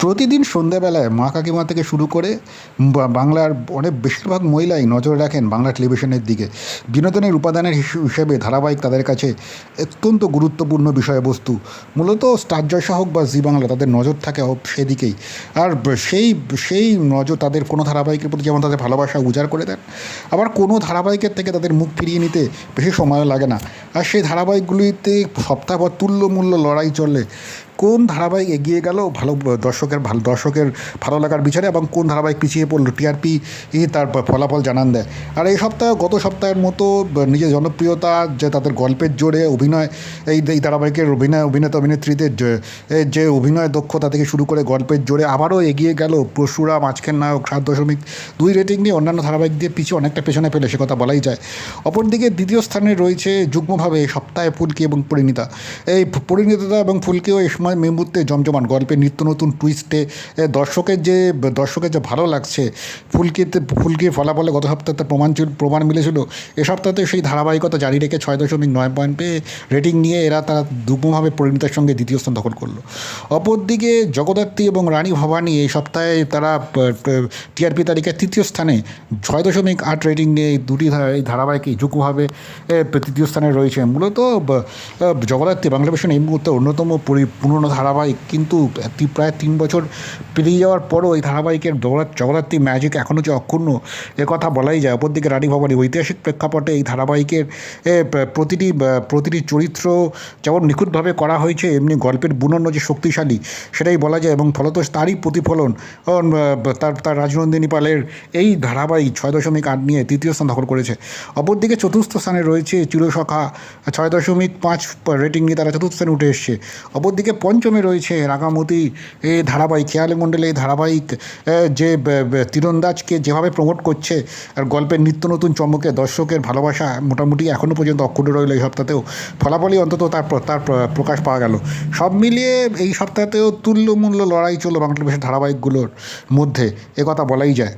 প্রতিদিন সন্ধ্যাবেলায় মা কাকিমা থেকে শুরু করে বাংলার অনেক বেশিরভাগ মহিলাই নজর রাখেন বাংলা টেলিভিশনের দিকে। বিনোদনের উপাদানের হিসু- হিসেবে ধারাবাহিক তাদের কাছে অত্যন্ত গুরুত্বপূর্ণ বিষয়বস্তু। মূলত স্টার জয়সা হোক বা জি বাংলা তাদের নজর থাকে সেদিকেই। আর সেই সেই নজর তাদের কোনো ধারাবাহিকের প্রতি যেমন তাদের ভালোবাসা উজাড় করে দেন, আবার কোনো ধারাবাহিকের থেকে তাদের মুখ ফিরিয়ে নিতে বেশি সময় লাগে না। আর সেই ধারাবাহিকগুলিতে সপ্তাহভর তুল্যমূল্য লড়াই চলে কোন ধারাবাহিক এগিয়ে গেল? ভালো, দর্শকের ভালো দর্শকের ভালো লাগার বিচারে এবং কোন ধারাবাহিক পিছিয়ে পড়ল? টিআরপি তার ফলাফল জানান দেয়। আর এই সপ্তাহে, গত সপ্তাহের মতো নিজের জনপ্রিয়তা, যে তাদের গল্পের জোরে অভিনয়, এই এই ধারাবাহিকের অভিনয়, অভিনেতা অভিনেত্রীদের যে- অভিনয় দক্ষতা থেকে শুরু করে গল্পের জোরে আবারও এগিয়ে গেল পরশুরাম আজকের নায়ক, সাত দশমিক দুই রেটিং নিয়ে অন্যান্য ধারাবাহিক দিয়ে পিছিয়ে অনেকটা পেছনে ফেলে, সে কথা বলাই যায়। অপরদিকে দ্বিতীয় স্থানে রয়েছে যুগ্মভাবে এই সপ্তাহে ফুলকি এবং পরিণীতা। এই পরিণীতা এবং ফুলকিও এই সময় মেমুহূর্তে জমজমান। গল্পের নিত্য নতুন টুইস্টে দর্শকের যে দর্শকের যে ভালো লাগছে ফুলকিতে ফুলকির ফলাফলে গত সপ্তাহে প্রমাণ প্রমাণ মিলেছিল। এ সপ্তাহে সেই ধারাবাহিকতা জারি রেখে ছয় দশমিক নয় পয়েন্ট পেয়ে রেটিং নিয়ে এরা তারা যুগ্মভাবে পরিণীতার সঙ্গে দ্বিতীয় স্থান দখল করল। অপরদিকে জগদ্ধাত্রী এবং রানী ভবানী এই সপ্তাহে তারা টিআরপি তালিকায় তৃতীয় স্থানে ছয় দশমিক আট রেটিং নিয়ে এই দুটি এই ধারাবাহিকই যুগ্মভাবে তৃতীয় স্থানে রয়েছে মূলত ব- জগদ্ধাত্রী বাংলা ভিশন এই মুহূর্তে অন্যতম পরি- পুরনো ধারাবাহিক। কিন্তু প্রায় তিন বছর পেরিয়ে যাওয়ার পরও এই ধারাবাহিকের জগদ্ধাত্রী ম্যাজিক এখনও যে অক্ষুণ্ণ, এ কথা বলাই যায়। অপরদিকে রানী ভবানী ঐতিহাসিক প্রেক্ষাপটে এই ধারাবাহিকের প্রতিটি প্রতিটি চরিত্র যেমন নিখুঁতভাবে করা হয়েছে, এমনি গল্পের বুনন্য যে শক্তিশালী, সেটাই বলা যায় এবং ফলত তারই প্রতিফলন তার তার রাজনন্দিনী পালের এই ধারাবাহিক ছয় দশমিক আট নিয়ে তৃতীয় স্থান দখল করেছে। অপরদিকে চতুর্থ স্থানে রয়েছে চিরসখা ছয় দশমিক পাঁচ রেটিং নিয়ে তারা চতুর্থ স্থানে উঠে এসছে। অপরদিকে পঞ্চমে রয়েছে রাগামতি এ ধারাবাহিক, খেয়ালি মণ্ডলে এই ধারাবাহিক যে তীরন্দাজকে যেভাবে প্রমোট করছে, আর গল্পের নিত্য নতুন চমকে, দর্শকের ভালোবাসা মোটামুটি এখনও পর্যন্ত অক্ষুণ্ণ রইল এই সপ্তাহতেও। ফলাফলই অন্তত তার তার প্রকাশ পাওয়া গেল। সব মিলিয়ে এই সপ্তাহতেও তুল্যমূল্য লড়াই চলল বাংলা টেলিভিশন ধারাবাহিকগুলোর মধ্যে, এ কথা বলাই যায়।